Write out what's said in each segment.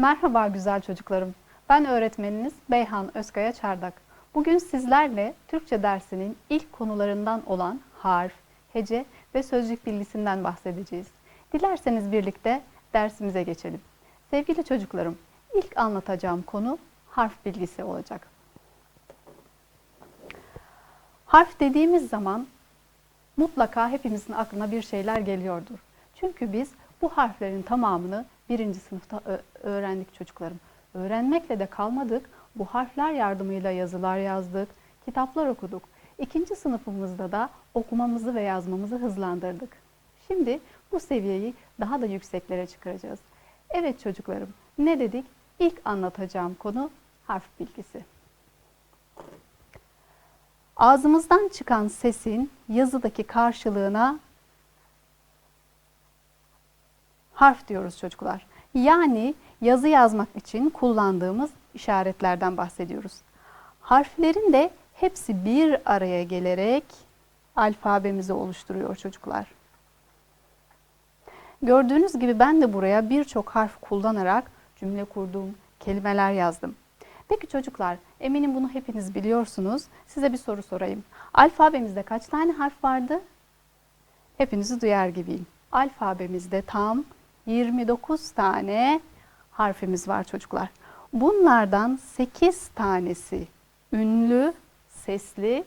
Merhaba güzel çocuklarım. Ben öğretmeniniz Beyhan Özkaya Çardak. Bugün sizlerle Türkçe dersinin ilk konularından olan harf, hece ve sözcük bilgisinden bahsedeceğiz. Dilerseniz birlikte dersimize geçelim. Sevgili çocuklarım, ilk anlatacağım konu harf bilgisi olacak. Harf dediğimiz zaman mutlaka hepimizin aklına bir şeyler geliyordur. Çünkü biz bu harflerin tamamını birinci sınıfta öğrendik çocuklarım. Öğrenmekle de kalmadık. Bu harfler yardımıyla yazılar yazdık, kitaplar okuduk. İkinci sınıfımızda da okumamızı ve yazmamızı hızlandırdık. Şimdi bu seviyeyi daha da yükseklere çıkaracağız. Evet çocuklarım, ne dedik? İlk anlatacağım konu harf bilgisi. Ağzımızdan çıkan sesin yazıdaki karşılığına harf diyoruz çocuklar. Yani yazı yazmak için kullandığımız işaretlerden bahsediyoruz. Harflerin de hepsi bir araya gelerek alfabemizi oluşturuyor çocuklar. Gördüğünüz gibi ben de buraya birçok harf kullanarak cümle kurdum, kelimeler yazdım. Peki çocuklar, eminim bunu hepiniz biliyorsunuz. Size bir soru sorayım. Alfabemizde kaç tane harf vardı? Hepinizi duyar gibiyim. Alfabemizde tam 29 tane harfimiz var çocuklar. Bunlardan 8 tanesi ünlü, sesli.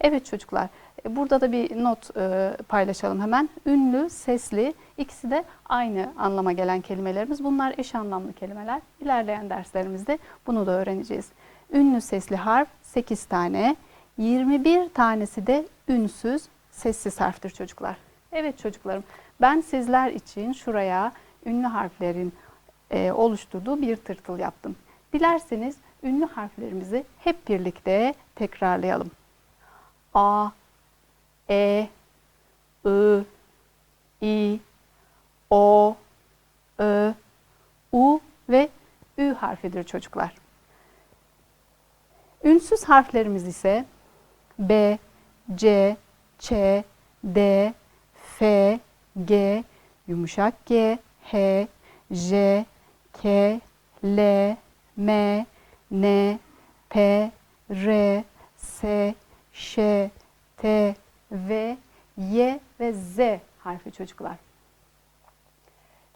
Evet çocuklar, e, burada da bir not e, paylaşalım hemen. Ünlü, sesli ikisi de aynı anlama gelen kelimelerimiz. Bunlar eş anlamlı kelimeler. İlerleyen derslerimizde bunu da öğreneceğiz. Ünlü sesli harf 8 tane. 21 tanesi de ünsüz, sessiz harftir çocuklar. Evet çocuklarım, ben sizler için şuraya ünlü harflerin e, oluşturduğu bir tırtıl yaptım. Dilerseniz ünlü harflerimizi hep birlikte tekrarlayalım. A, E, I, I, O, Ö, U ve Ü harfidir çocuklar. Ünsüz harflerimiz ise B, C, Ç, D, F, G, yumuşak G, H, J, K, L, M, N, P, R, S, Ş, T, V, Y ve Z harfi çocuklar.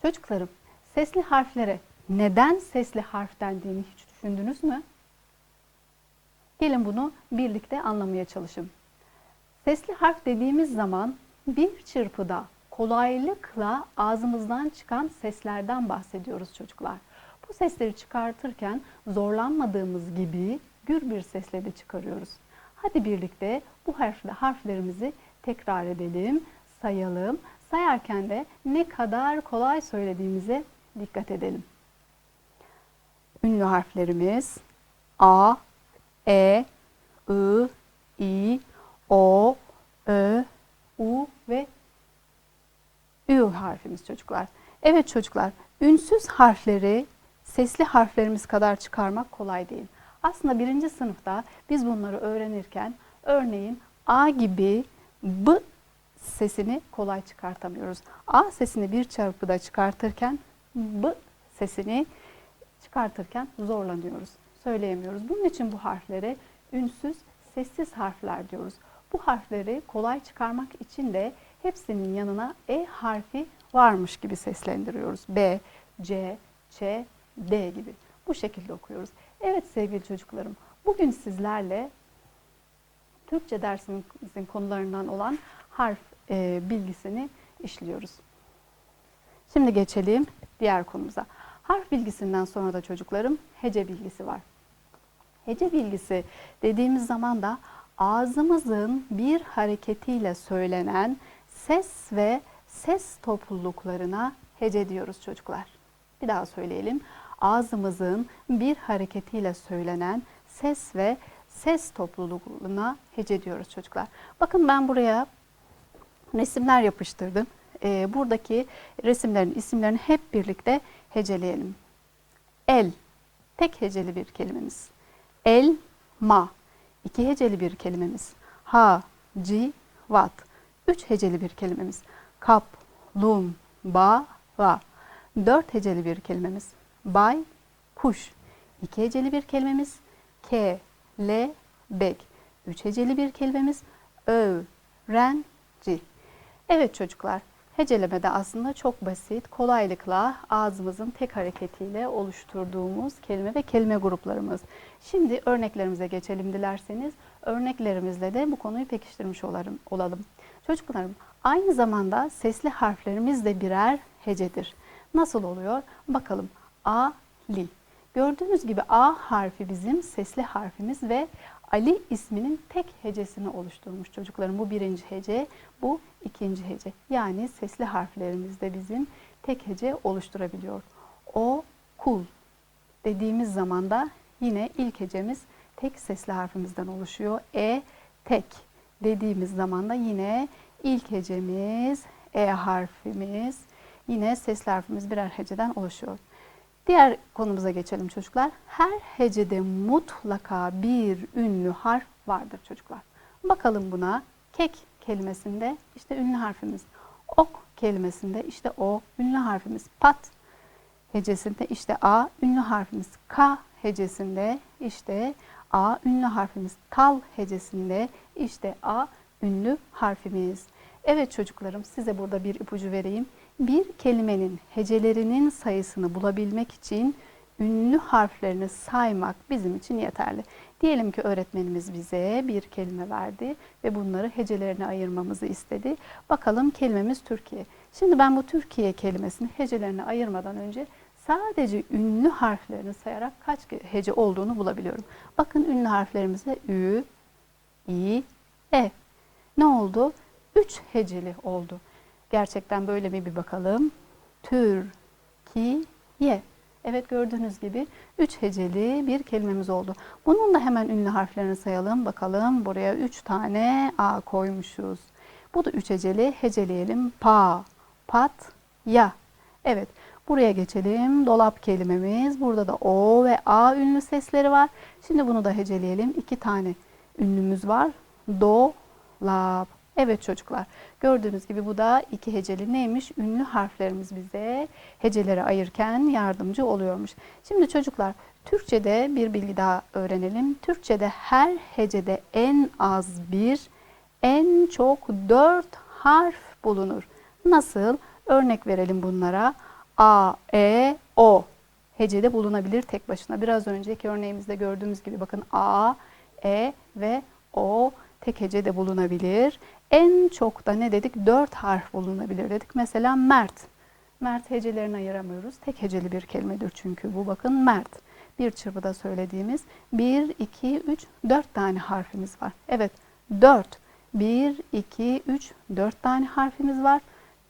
Çocuklarım, sesli harflere neden sesli harf dendiğini hiç düşündünüz mü? Gelin bunu birlikte anlamaya çalışın. Sesli harf dediğimiz zaman bir çırpıda kolaylıkla ağzımızdan çıkan seslerden bahsediyoruz çocuklar. Bu sesleri çıkartırken zorlanmadığımız gibi gür bir sesle de çıkarıyoruz. Hadi birlikte bu harfle harflerimizi tekrar edelim, sayalım. Sayarken de ne kadar kolay söylediğimize dikkat edelim. Ünlü harflerimiz A, E, I, I, O, Ö, U ve Ü harfimiz çocuklar. Evet çocuklar, ünsüz harfleri sesli harflerimiz kadar çıkarmak kolay değil. Aslında birinci sınıfta biz bunları öğrenirken örneğin A gibi B sesini kolay çıkartamıyoruz. A sesini bir çarpıda çıkartırken B sesini çıkartırken zorlanıyoruz. Söyleyemiyoruz. Bunun için bu harflere ünsüz, sessiz harfler diyoruz. Bu harfleri kolay çıkarmak için de hepsinin yanına E harfi varmış gibi seslendiriyoruz. B, C, Ç, D gibi. Bu şekilde okuyoruz. Evet sevgili çocuklarım, bugün sizlerle Türkçe dersimizin konularından olan harf e, bilgisini işliyoruz. Şimdi geçelim diğer konumuza. Harf bilgisinden sonra da çocuklarım hece bilgisi var. Hece bilgisi dediğimiz zaman da ağzımızın bir hareketiyle söylenen ses ve ses topluluklarına hece diyoruz çocuklar. Bir daha söyleyelim. Ağzımızın bir hareketiyle söylenen ses ve ses topluluğuna hece diyoruz çocuklar. Bakın ben buraya resimler yapıştırdım. Ee, buradaki resimlerin isimlerini hep birlikte heceleyelim. El, tek heceli bir kelimemiz. El, ma, iki heceli bir kelimemiz. Ha, ci, vat, üç heceli bir kelimemiz. Kap, lum, ba, va. Dört heceli bir kelimemiz. bay, kuş. İki heceli bir kelimemiz ke, le, bek. Üç heceli bir kelimemiz öv, ren, ci. Evet çocuklar, hecelemede aslında çok basit, kolaylıkla ağzımızın tek hareketiyle oluşturduğumuz kelime ve kelime gruplarımız. Şimdi örneklerimize geçelim dilerseniz. Örneklerimizle de bu konuyu pekiştirmiş olalım. Çocuklarım, aynı zamanda sesli harflerimiz de birer hecedir. Nasıl oluyor? Bakalım. A, li. Gördüğünüz gibi A harfi bizim sesli harfimiz ve Ali isminin tek hecesini oluşturmuş çocuklarım. Bu birinci hece, bu ikinci hece. Yani sesli harflerimiz de bizim tek hece oluşturabiliyor. O, kul dediğimiz zaman da yine ilk hecemiz tek sesli harfimizden oluşuyor. E, tek dediğimiz zaman da yine ilk hecemiz E harfimiz, yine sesli harfimiz birer heceden oluşuyor. Diğer konumuza geçelim çocuklar. Her hecede mutlaka bir ünlü harf vardır çocuklar. Bakalım buna. Kek kelimesinde işte ünlü harfimiz. Ok kelimesinde işte o ünlü harfimiz. Pat hecesinde işte A ünlü harfimiz. K hecesinde işte A ünlü harfimiz. Kal hecesinde işte A ünlü harfimiz. Evet çocuklarım size burada bir ipucu vereyim. Bir kelimenin hecelerinin sayısını bulabilmek için ünlü harflerini saymak bizim için yeterli. Diyelim ki öğretmenimiz bize bir kelime verdi ve bunları hecelerine ayırmamızı istedi. Bakalım kelimemiz Türkiye. Şimdi ben bu Türkiye kelimesini hecelerine ayırmadan önce sadece ünlü harflerini sayarak kaç hece olduğunu bulabiliyorum. Bakın ünlü harflerimize Ü, İ, E. Ne oldu? Üç heceli oldu. Gerçekten böyle mi bir bakalım. Türkiye. Evet gördüğünüz gibi üç heceli bir kelimemiz oldu. Bunun da hemen ünlü harflerini sayalım. Bakalım buraya üç tane A koymuşuz. Bu da üç heceli. Heceleyelim. Pa, pat, ya. Evet buraya geçelim. Dolap kelimemiz. Burada da O ve A ünlü sesleri var. Şimdi bunu da heceleyelim. İki tane ünlümüz var. Do, lab. Evet çocuklar gördüğünüz gibi bu da iki heceli neymiş? Ünlü harflerimiz bize heceleri ayırken yardımcı oluyormuş. Şimdi çocuklar Türkçe'de bir bilgi daha öğrenelim. Türkçe'de her hecede en az bir, en çok dört harf bulunur. Nasıl? Örnek verelim bunlara. A, E, O hecede bulunabilir tek başına. Biraz önceki örneğimizde gördüğümüz gibi bakın A, E ve O tek hecede bulunabilir. En çok da ne dedik? Dört harf bulunabilir dedik. Mesela Mert. Mert hecelerini ayıramıyoruz. Tek heceli bir kelimedir çünkü bu bakın Mert. Bir çırpıda söylediğimiz 1, 2, 3, 4 tane harfimiz var. Evet 4. 1, 2, 3, 4 tane harfimiz var.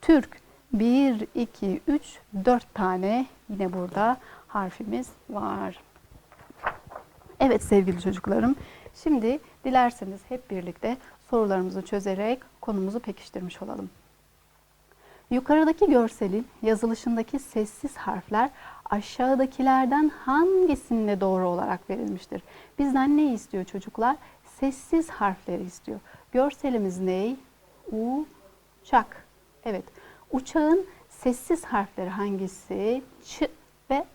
Türk 1, 2, 3, 4 tane yine burada harfimiz var. Evet sevgili çocuklarım. Şimdi dilerseniz hep birlikte sorularımızı çözerek konumuzu pekiştirmiş olalım. Yukarıdaki görselin yazılışındaki sessiz harfler aşağıdakilerden hangisinde doğru olarak verilmiştir? Bizden ne istiyor çocuklar? Sessiz harfleri istiyor. Görselimiz ne? U, çak. Evet. Uçağın sessiz harfleri hangisi? Ç ve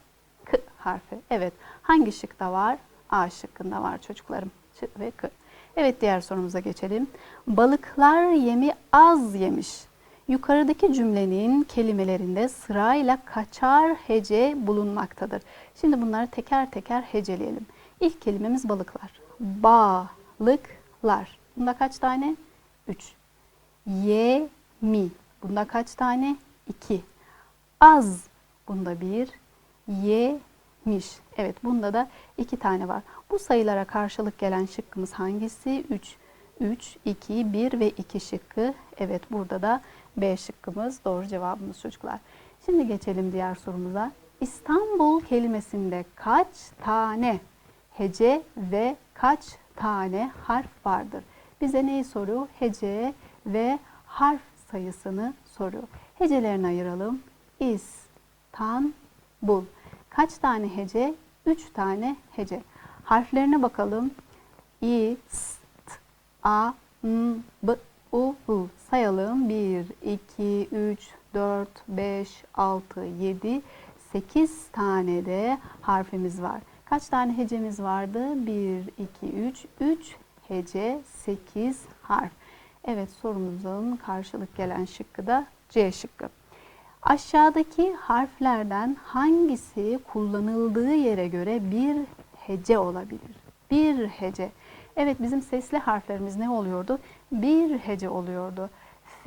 K harfi. Evet. Hangi şıkta var? A şıkkında var çocuklarım. Ç ve K. Evet diğer sorumuza geçelim. Balıklar yemi az yemiş. Yukarıdaki cümlenin kelimelerinde sırayla kaçar hece bulunmaktadır. Şimdi bunları teker teker heceleyelim. İlk kelimemiz balıklar. Balıklar. Bunda kaç tane? 3. Yemi. Bunda kaç tane? 2. Az. Bunda 1. Yemiş. Evet bunda da 2 tane var. Bu sayılara karşılık gelen şıkkımız hangisi? 3. 3, 2, 1 ve 2 şıkkı. Evet burada da B şıkkımız doğru cevabımız çocuklar. Şimdi geçelim diğer sorumuza. İstanbul kelimesinde kaç tane hece ve kaç tane harf vardır? Bize neyi soruyor? Hece ve harf sayısını soruyor. Hecelerini ayıralım. İstanbul. Kaç tane hece? 3 tane hece. Harflerine bakalım. İ, S, T, A, N, B, U, U. Sayalım. 1, 2, 3, 4, 5, 6, 7, 8 tane de harfimiz var. Kaç tane hecemiz vardı? 1, 2, 3. 3 hece, 8 harf. Evet sorumuzun karşılık gelen şıkkı da C şıkkı. Aşağıdaki harflerden hangisi kullanıldığı yere göre bir hece olabilir? Bir hece. Evet bizim sesli harflerimiz ne oluyordu? Bir hece oluyordu.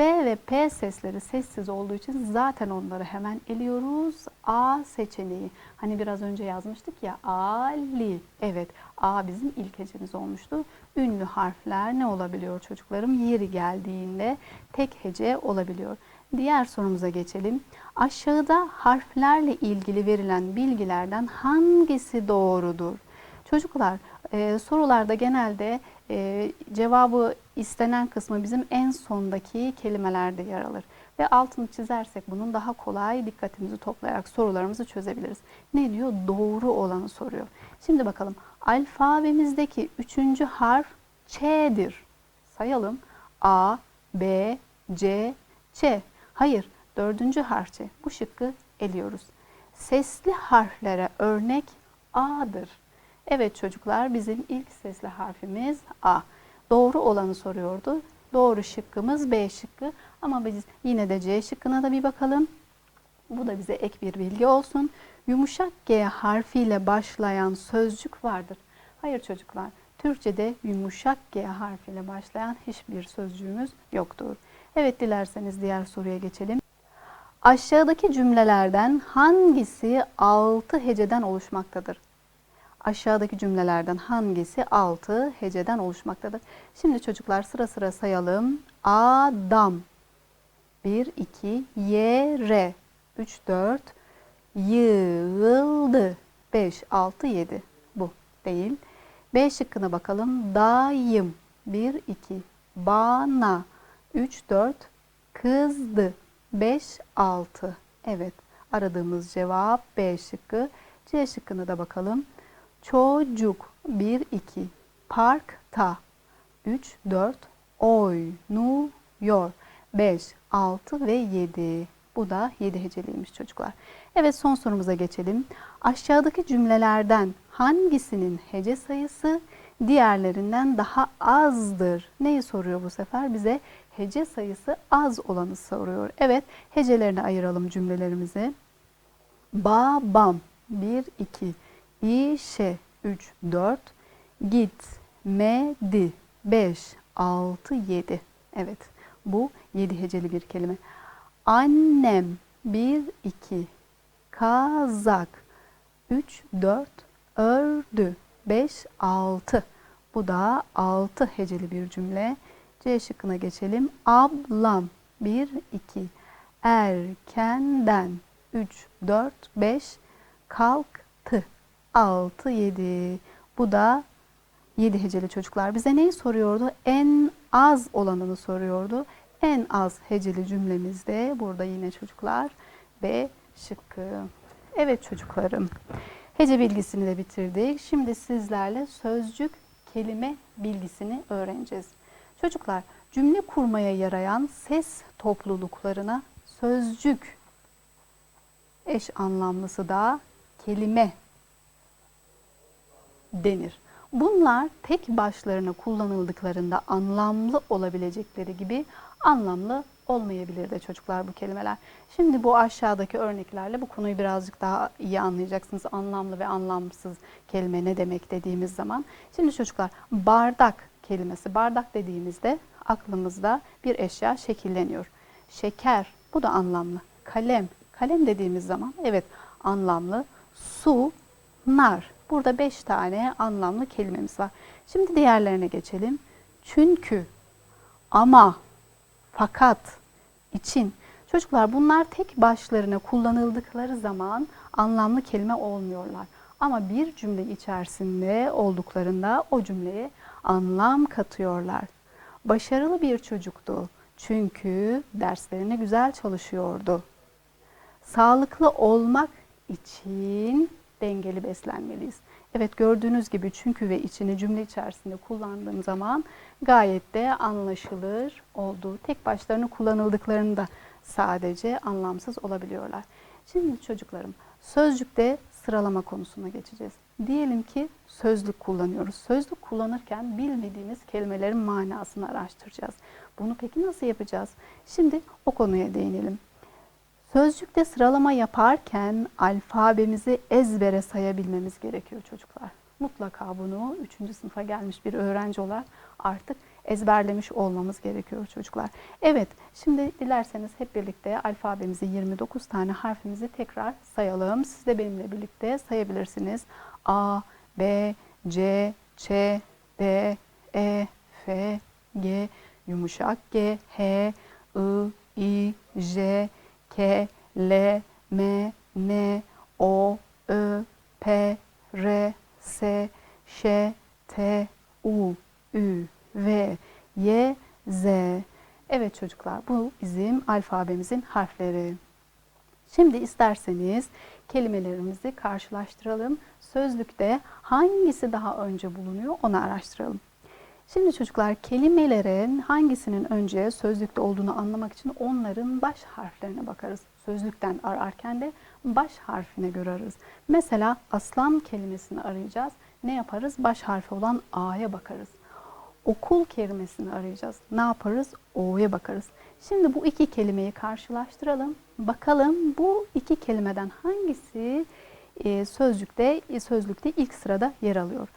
F ve P sesleri sessiz olduğu için zaten onları hemen eliyoruz. A seçeneği. Hani biraz önce yazmıştık ya Ali. Evet A bizim ilk hecemiz olmuştu. Ünlü harfler ne olabiliyor çocuklarım? Yeri geldiğinde tek hece olabiliyor. Diğer sorumuza geçelim. Aşağıda harflerle ilgili verilen bilgilerden hangisi doğrudur? Çocuklar e, sorularda genelde e, cevabı istenen kısmı bizim en sondaki kelimelerde yer alır. Ve altını çizersek bunun daha kolay dikkatimizi toplayarak sorularımızı çözebiliriz. Ne diyor? Doğru olanı soruyor. Şimdi bakalım alfabemizdeki üçüncü harf Ç'dir. Sayalım. A, B, C, Ç. Hayır, dördüncü harf Ç. Bu şıkkı eliyoruz. Sesli harflere örnek A'dır. Evet çocuklar bizim ilk sesli harfimiz A. Doğru olanı soruyordu. Doğru şıkkımız B şıkkı. Ama biz yine de C şıkkına da bir bakalım. Bu da bize ek bir bilgi olsun. Yumuşak G harfiyle başlayan sözcük vardır. Hayır çocuklar. Türkçe'de yumuşak G harfiyle başlayan hiçbir sözcüğümüz yoktur. Evet dilerseniz diğer soruya geçelim. Aşağıdaki cümlelerden hangisi altı heceden oluşmaktadır? Aşağıdaki cümlelerden hangisi altı heceden oluşmaktadır? Şimdi çocuklar sıra sıra sayalım. Adam 1, 2, yere 3, 4, yığıldı 5, 6, 7. Bu değil. B şıkkına bakalım. Dayım 1, 2, bana 3, 4, kızdı 5, 6. Evet aradığımız cevap B şıkkı. C şıkkına da bakalım. Çocuk 1 2 parkta 3 4 oynuyor 5 6 ve 7. Bu da 7 heceliymiş çocuklar. Evet son sorumuza geçelim. Aşağıdaki cümlelerden hangisinin hece sayısı diğerlerinden daha azdır? Neyi soruyor bu sefer? Bize hece sayısı az olanı soruyor. Evet hecelerini ayıralım cümlelerimizi. Babam 1 2 İşe 3, 4, gitmedi 5, 6, 7. Evet bu 7 heceli bir kelime. Annem 1, 2, kazak 3, 4, ördü 5, 6. Bu da 6 heceli bir cümle. C şıkkına geçelim. Ablam 1, 2, erkenden 3, 4, 5, kalktı 6, 7. Bu da 7 heceli çocuklar. Bize neyi soruyordu? En az olanını soruyordu. En az heceli cümlemizde burada yine çocuklar B şıkkı. Evet çocuklarım. Hece bilgisini de bitirdik. Şimdi sizlerle sözcük kelime bilgisini öğreneceğiz. Çocuklar cümle kurmaya yarayan ses topluluklarına sözcük eş anlamlısı da kelime denir. Bunlar tek başlarına kullanıldıklarında anlamlı olabilecekleri gibi anlamlı olmayabilir de çocuklar bu kelimeler. Şimdi bu aşağıdaki örneklerle bu konuyu birazcık daha iyi anlayacaksınız. Anlamlı ve anlamsız kelime ne demek dediğimiz zaman. Şimdi çocuklar bardak kelimesi. Bardak dediğimizde aklımızda bir eşya şekilleniyor. Şeker bu da anlamlı. Kalem. Kalem dediğimiz zaman evet anlamlı. Su, nar. Burada beş tane anlamlı kelimemiz var. Şimdi diğerlerine geçelim. Çünkü, ama, fakat, için. Çocuklar bunlar tek başlarına kullanıldıkları zaman anlamlı kelime olmuyorlar. Ama bir cümle içerisinde olduklarında o cümleye anlam katıyorlar. Başarılı bir çocuktu. Çünkü derslerine güzel çalışıyordu. Sağlıklı olmak için dengeli beslenmeliyiz. Evet gördüğünüz gibi çünkü ve içini cümle içerisinde kullandığım zaman gayet de anlaşılır olduğu tek başlarına kullanıldıklarında sadece anlamsız olabiliyorlar. Şimdi çocuklarım sözcükte sıralama konusuna geçeceğiz. Diyelim ki sözlük kullanıyoruz. Sözlük kullanırken bilmediğimiz kelimelerin manasını araştıracağız. Bunu peki nasıl yapacağız? Şimdi o konuya değinelim. Sözcükte sıralama yaparken alfabemizi ezbere sayabilmemiz gerekiyor çocuklar. Mutlaka bunu 3. sınıfa gelmiş bir öğrenci olarak artık ezberlemiş olmamız gerekiyor çocuklar. Evet, şimdi dilerseniz hep birlikte alfabemizi 29 tane harfimizi tekrar sayalım. Siz de benimle birlikte sayabilirsiniz. A, B, C, Ç, D, E, F, G, yumuşak G, H, I, I, J, K, L, M, N, O, Ö, P, R, S, Ş, T, U, Ü, V, Y, Z. Evet çocuklar bu bizim alfabemizin harfleri. Şimdi isterseniz kelimelerimizi karşılaştıralım. Sözlükte hangisi daha önce bulunuyor onu araştıralım. Şimdi çocuklar kelimelerin hangisinin önce sözlükte olduğunu anlamak için onların baş harflerine bakarız. Sözlükten ararken de baş harfine göre. Mesela aslan kelimesini arayacağız. Ne yaparız? Baş harfi olan A'ya bakarız. Okul kelimesini arayacağız. Ne yaparız? O'ya bakarız. Şimdi bu iki kelimeyi karşılaştıralım. Bakalım bu iki kelimeden hangisi e, sözcükte sözlükte ilk sırada yer alıyor.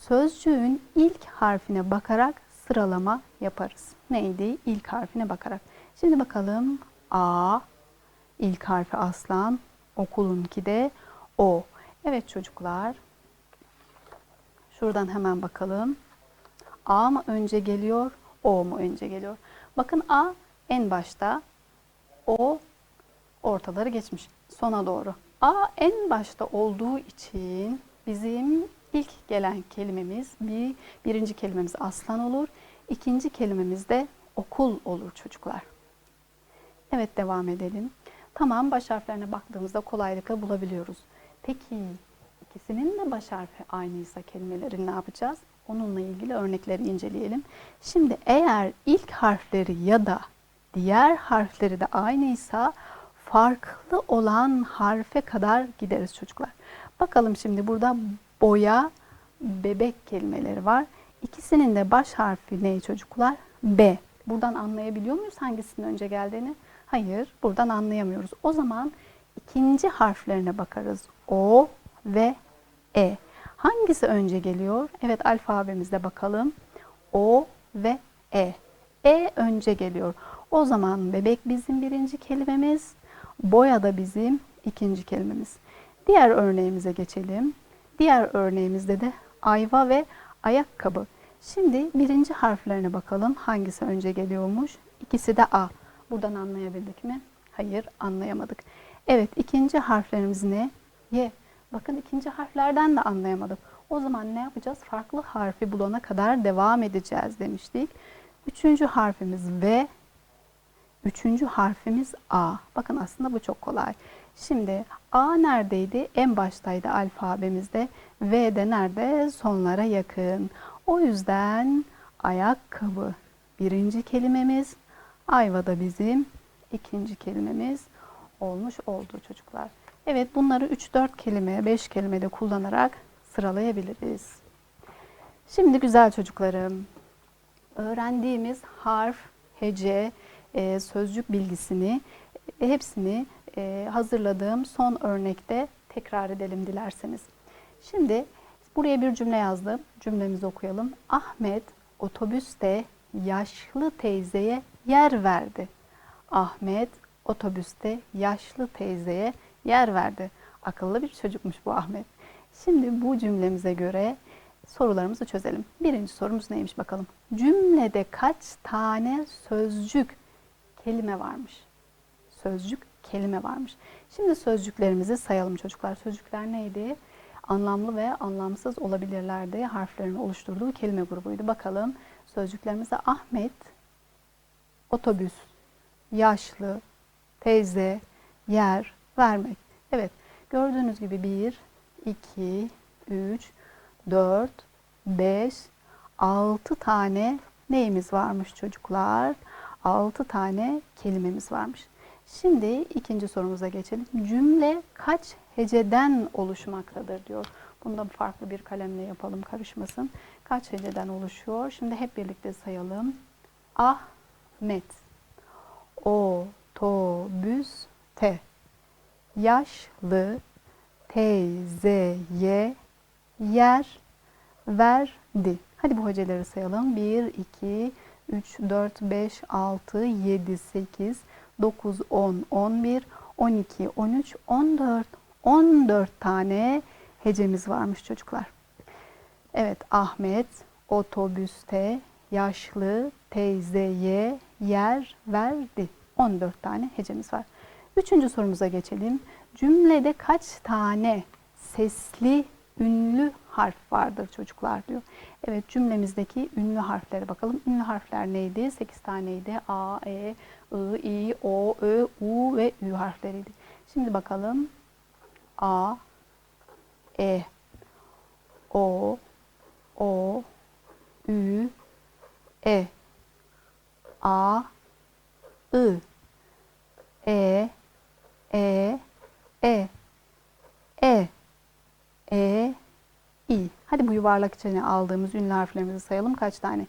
Sözcüğün ilk harfine bakarak sıralama yaparız. Neydi? İlk harfine bakarak. Şimdi bakalım A, ilk harfi aslan, okulunki de O. Evet çocuklar, şuradan hemen bakalım. A mı önce geliyor, O mu önce geliyor? Bakın A en başta, O ortaları geçmiş sona doğru. A en başta olduğu için bizim ilk gelen kelimemiz bir birinci kelimemiz aslan olur. İkinci kelimemiz de okul olur çocuklar. Evet devam edelim. Tamam baş harflerine baktığımızda kolaylıkla bulabiliyoruz. Peki ikisinin de baş harfi aynıysa kelimelerin ne yapacağız? Onunla ilgili örnekleri inceleyelim. Şimdi eğer ilk harfleri ya da diğer harfleri de aynıysa farklı olan harfe kadar gideriz çocuklar. Bakalım şimdi burada boya, bebek kelimeleri var. İkisinin de baş harfi ne çocuklar? B. Buradan anlayabiliyor muyuz hangisinin önce geldiğini? Hayır, buradan anlayamıyoruz. O zaman ikinci harflerine bakarız. O ve E. Hangisi önce geliyor? Evet alfabemizde bakalım. O ve E. E önce geliyor. O zaman bebek bizim birinci kelimemiz. Boya da bizim ikinci kelimemiz. Diğer örneğimize geçelim. Diğer örneğimizde de ayva ve ayakkabı. Şimdi birinci harflerine bakalım. Hangisi önce geliyormuş? İkisi de A. Buradan anlayabildik mi? Hayır, anlayamadık. Evet, ikinci harflerimiz ne? Y. Bakın ikinci harflerden de anlayamadık. O zaman ne yapacağız? Farklı harfi bulana kadar devam edeceğiz demiştik. Üçüncü harfimiz V. Üçüncü harfimiz A. Bakın aslında bu çok kolay. Şimdi A neredeydi? En baştaydı alfabemizde. V de nerede? Sonlara yakın. O yüzden ayakkabı birinci kelimemiz. Ayva da bizim ikinci kelimemiz olmuş oldu çocuklar. Evet bunları 3-4 kelime, 5 kelimede kullanarak sıralayabiliriz. Şimdi güzel çocuklarım, öğrendiğimiz harf, hece, e, sözcük bilgisini e, hepsini e, hazırladığım son örnekte tekrar edelim dilerseniz. Şimdi buraya bir cümle yazdım. Cümlemizi okuyalım. Ahmet otobüste yaşlı teyzeye yer verdi. Ahmet otobüste yaşlı teyzeye yer verdi. Akıllı bir çocukmuş bu Ahmet. Şimdi bu cümlemize göre sorularımızı çözelim. Birinci sorumuz neymiş bakalım. Cümlede kaç tane sözcük kelime varmış? Sözcük kelime varmış. Şimdi sözcüklerimizi sayalım çocuklar. Sözcükler neydi? Anlamlı ve anlamsız olabilirlerdi. Harflerin oluşturduğu kelime grubuydu. Bakalım sözcüklerimize Ahmet, otobüs, yaşlı, teyze, yer, vermek. Evet gördüğünüz gibi 1, 2, 3, 4, 5, 6 tane neyimiz varmış çocuklar? 6 tane kelimemiz varmış. Şimdi ikinci sorumuza geçelim. Cümle kaç heceden oluşmaktadır diyor. Bunu da farklı bir kalemle yapalım karışmasın. Kaç heceden oluşuyor? Şimdi hep birlikte sayalım. Ahmet, otobüste, yaşlı, teyzeye yer verdi. Hadi bu heceleri sayalım. 1, 2, 3, 4, 5, 6, 7, 8, 9, 10, 11, 12, 13, 14. 14 tane hecemiz varmış çocuklar. Evet Ahmet otobüste yaşlı teyzeye yer verdi. 14 tane hecemiz var. Üçüncü sorumuza geçelim. Cümlede kaç tane sesli ünlü harf vardır çocuklar diyor. Evet cümlemizdeki ünlü harflere bakalım. Ünlü harfler neydi? 8 taneydi. A, E, I, I, O, Ö, U ve Ü harfleriydi. Şimdi bakalım. A, E, O, O, Ü, E, A, I, E, E, E, E, E, İ. Hadi bu yuvarlak içine aldığımız ünlü harflerimizi sayalım. Kaç tane?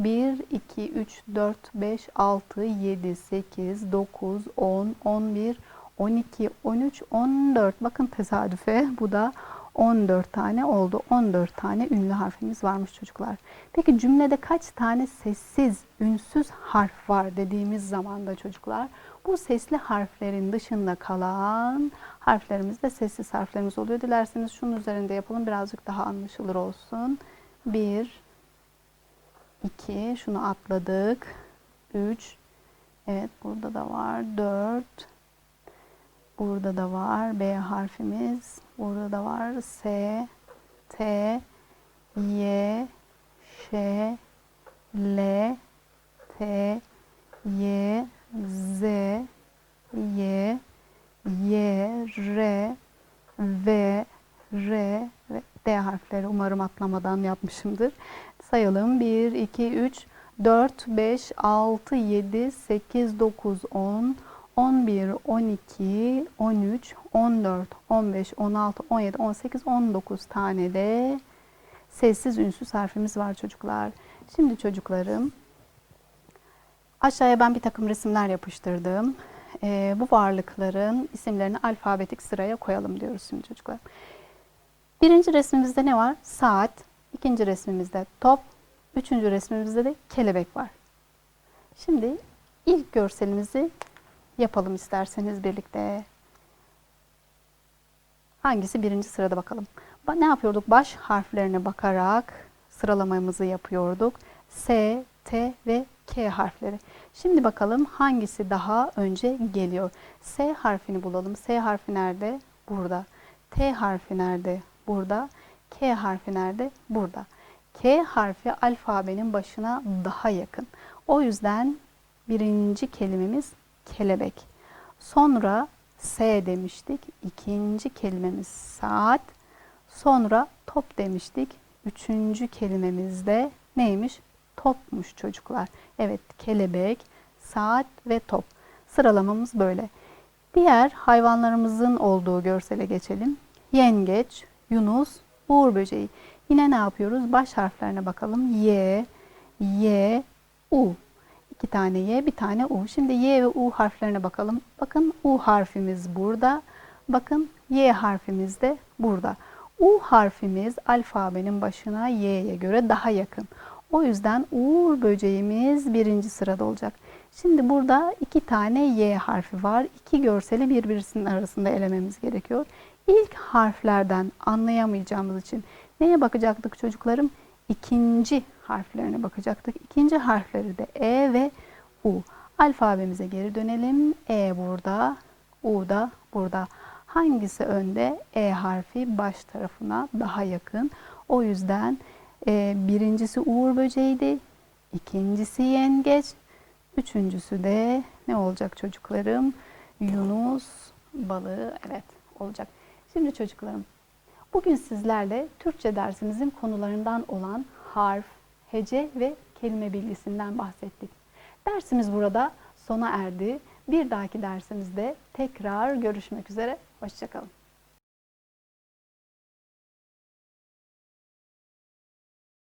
1, 2, 3, 4, 5, 6, 7, 8, 9, 10, 11, 12, 13, 14. Bakın tesadüfe bu da 14 tane oldu. 14 tane ünlü harfimiz varmış çocuklar. Peki cümlede kaç tane sessiz, ünsüz harf var dediğimiz zaman da çocuklar bu sesli harflerin dışında kalan harflerimiz de sessiz harflerimiz oluyor. Dilerseniz şunun üzerinde yapalım birazcık daha anlaşılır olsun. 1 2 şunu atladık. 3 Evet burada da var. 4 Burada da var B harfimiz. Burada da var S T Y Ş L T Y Z Y Y R V R ve D harfleri umarım atlamadan yapmışımdır. Sayalım 1 2 3 4 5 6 7 8 9 10 11 12 13 14 15 16 17 18 19 tane de sessiz ünsüz harfimiz var çocuklar. Şimdi çocuklarım Aşağıya ben bir takım resimler yapıştırdım. Ee, bu varlıkların isimlerini alfabetik sıraya koyalım diyoruz şimdi çocuklar. Birinci resmimizde ne var? Saat. İkinci resmimizde top. Üçüncü resmimizde de kelebek var. Şimdi ilk görselimizi yapalım isterseniz birlikte. Hangisi birinci sırada bakalım. Ne yapıyorduk? Baş harflerine bakarak sıralamamızı yapıyorduk. S, T ve K harfleri. Şimdi bakalım hangisi daha önce geliyor. S harfini bulalım. S harfi nerede? Burada. T harfi nerede? Burada. K harfi nerede? Burada. K harfi alfabenin başına daha yakın. O yüzden birinci kelimemiz kelebek. Sonra S demiştik. İkinci kelimemiz saat. Sonra top demiştik. Üçüncü kelimemiz de neymiş? topmuş çocuklar. Evet kelebek, saat ve top. Sıralamamız böyle. Diğer hayvanlarımızın olduğu görsele geçelim. Yengeç, yunus, uğur böceği. Yine ne yapıyoruz? Baş harflerine bakalım. Y, Y, U. İki tane Y, bir tane U. Şimdi Y ve U harflerine bakalım. Bakın U harfimiz burada. Bakın Y harfimiz de burada. U harfimiz alfabenin başına Y'ye göre daha yakın. O yüzden uğur böceğimiz birinci sırada olacak. Şimdi burada iki tane Y harfi var. İki görseli birbirinin arasında elememiz gerekiyor. İlk harflerden anlayamayacağımız için neye bakacaktık çocuklarım? İkinci harflerine bakacaktık. İkinci harfleri de E ve U. Alfabemize geri dönelim. E burada, U da burada. Hangisi önde? E harfi baş tarafına daha yakın. O yüzden e, birincisi uğur böceğiydi. ikincisi yengeç. Üçüncüsü de ne olacak çocuklarım? Yunus balığı evet olacak. Şimdi çocuklarım bugün sizlerle Türkçe dersimizin konularından olan harf, hece ve kelime bilgisinden bahsettik. Dersimiz burada sona erdi. Bir dahaki dersimizde tekrar görüşmek üzere. Hoşçakalın.